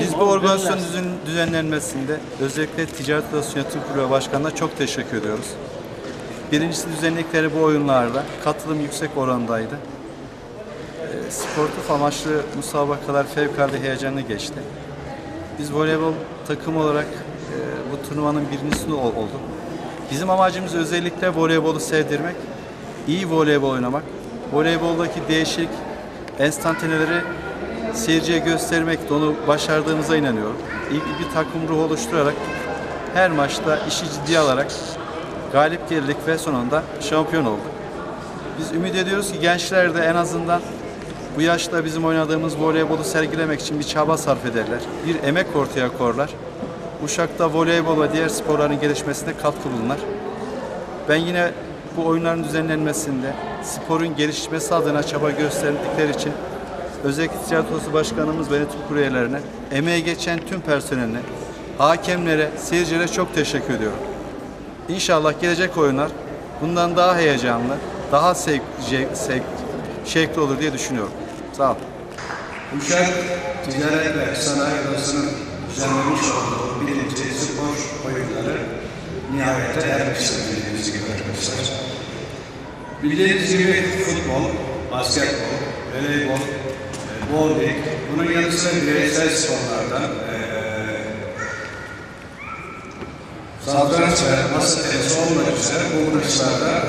Biz bu organizasyon düzen- düzenlenmesinde özellikle Ticaret Odası Yönetim Kurulu Başkanı'na çok teşekkür ediyoruz. Birincisi düzenledikleri bu oyunlarda katılım yüksek orandaydı. E, sportif amaçlı müsabakalar fevkalade heyecanlı geçti. Biz voleybol takım olarak e, bu turnuvanın birincisi ol- olduk. Bizim amacımız özellikle voleybolu sevdirmek, iyi voleybol oynamak, voleyboldaki değişik enstantaneleri seyirciye göstermek de onu başardığımıza inanıyorum. İyi bir takım ruhu oluşturarak her maçta işi ciddiye alarak galip geldik ve sonunda şampiyon olduk. Biz ümit ediyoruz ki gençler de en azından bu yaşta bizim oynadığımız voleybolu sergilemek için bir çaba sarf ederler. Bir emek ortaya korlar. Uşak'ta voleybol ve diğer sporların gelişmesine katkı bulunur. Ben yine bu oyunların düzenlenmesinde sporun gelişmesi adına çaba gösterdikleri için özellikle Odası Başkanımız ve yönetim kurulu üyelerine, emeği geçen tüm personeline, hakemlere, seyircilere çok teşekkür ediyorum. İnşallah gelecek oyunlar bundan daha heyecanlı, daha sevk, sevk, şevkli olur diye düşünüyorum. Sağ olun. Uşak Ticaret ve Sanayi Odası'nın düzenlemiş olduğu birinci spor oyunları nihayete ermiştir bildiğiniz gibi arkadaşlar. Bildiğiniz gibi futbol, basketbol, voleybol, e, bowling, bunun yanı sıra bireysel sporlardan eee satranç ve masa tenisi olmak üzere bu maçlarda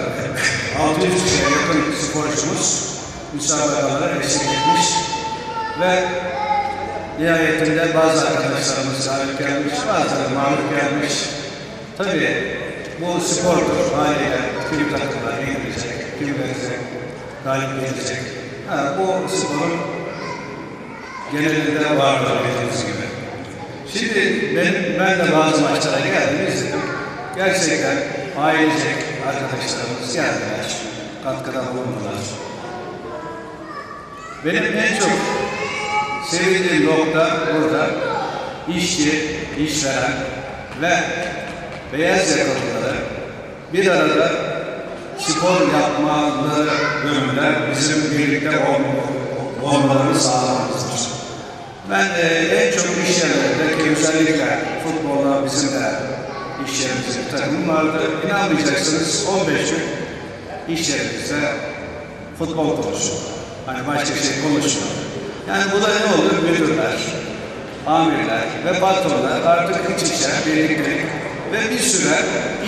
600 kişiye yakın sporcumuz müsabakalara eşlik etmiş ve nihayetinde bazı arkadaşlarımız galip gelmiş, bazıları mağlup gelmiş. Tabii bu spordur haliyle kim takımlar yenilecek, kim verecek, galip gelecek. Ha, bu sporun genelinde vardır bildiğiniz gibi. Şimdi ben, ben de bazı maçlara geldim. Gerçekten ailecek arkadaşlarımız geldiler, katkıda bulundular. Benim en çok sevdiğim nokta burada işçi, işveren ve beyaz yakalıları bir arada spor yapmaları yönünde bizim birlikte olmalarını sağlamamızdır. Ben e, en çok iş yerlerinde ki özellikle futbolda bizim de iş yerimizde bir takım vardı. İnanmayacaksınız 15 gün iş yerimizde futbol konuşuyor. Hani başka şey konuşmuyor. Yani bu da ne olur? Müdürler, amirler ve patronlar artık iç içe birliktelik ve bir süre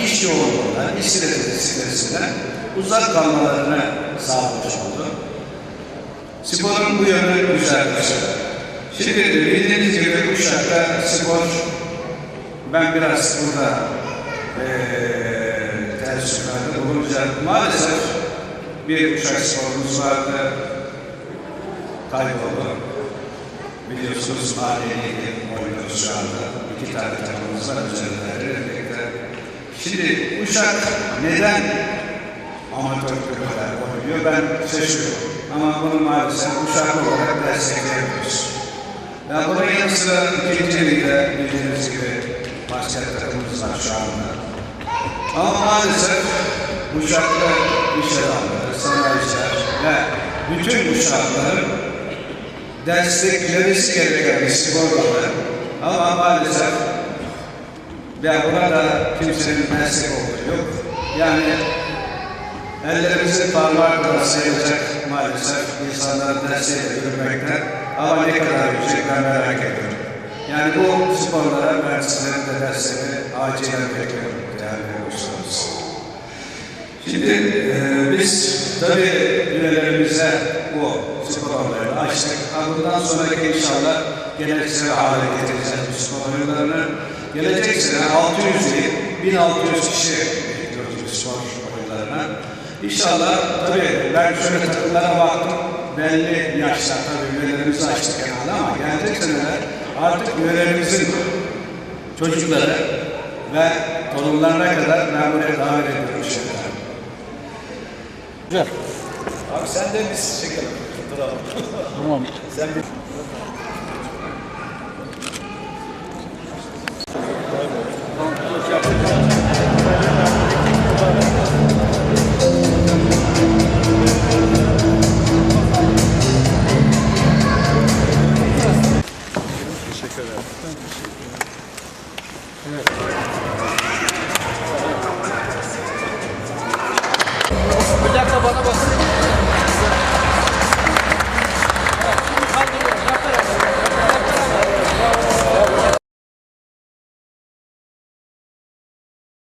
iş yoğunluğundan, iş stresinden uzak kalmalarını sağlamış oldu. Sporun bu yönü güzeldir. Şimdi bildiğiniz gibi Uşak'ta spor, ben biraz burada ters yukarıda bulunacağım. Maalesef bir Uşak sporumuz vardı, kayboldu. Biliyorsunuz mahalleli oynuyoruz şu anda. İki tane takımımız var üzerinde. Şimdi Uşak neden amatör kulüpler oynuyor ben şaşırıyorum. Ama bunu maalesef Uşak olarak destekleyemiyoruz. Ya bunun yanı sıra ikinci ligde bildiğiniz gibi basket takımımız var şu anda. Ama maalesef Uşak'ta iş adamları, sanayiciler ve bütün Uşakların desteklemesi gereken bir spor dalı. Ama maalesef ya buna da kimsenin destek olduğu yok. Yani ellerimizin parmağı kadar sayılacak maalesef insanların desteğiyle yürümekte. Ama ne kadar yüksek ben merak ediyorum. Yani bu sporlara ben sizlerin de desteğini acilen bekliyorum değerli dostlarımız. Şimdi e, biz tabii üyelerimize bu spor oyunlarını açtık. Bundan sonraki inşallah geleneksel hale getireceğiz bu spor oyunlarını. Gelecek sene 600 değil, 1600 kişi bekliyoruz bu spor oyunlarına. İnşallah tabii ben şöyle takımlara baktım. Belli yaşlar tabii üyelerimizi açtık herhalde ama gelecek seneler artık üyelerimizin çocukları ve torunlarına kadar ben buraya davet ediyorum şeyler. Güzel. Abi sen de biz çekelim. Duralım. Tamam. Sen bir... teşekkür ederim. Ben teşekkür ederim. Evet. Bir dakika bana bakın.